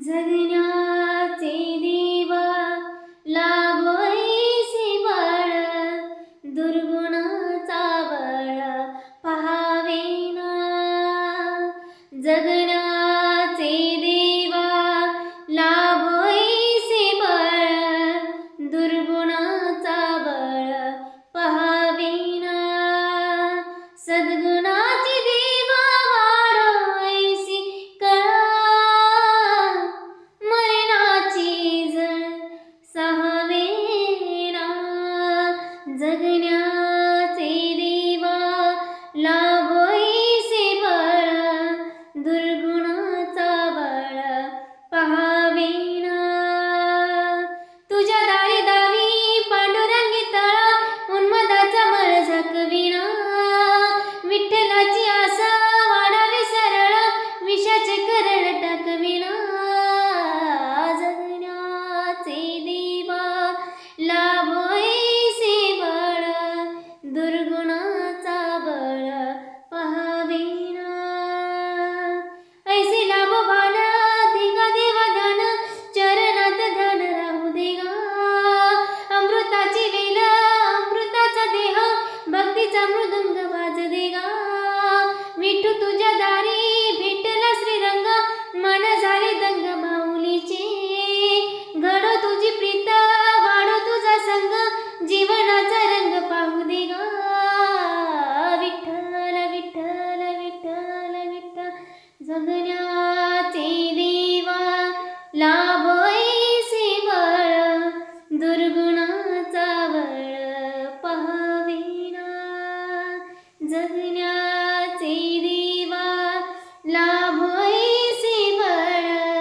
जगण्याचे देवा लाभैसे बळ दुर्गुणाचा बळ पहावेना जग जगण्याचे देवा लाभैसे बळ दुर्गुणाचा बळ पाहविना जग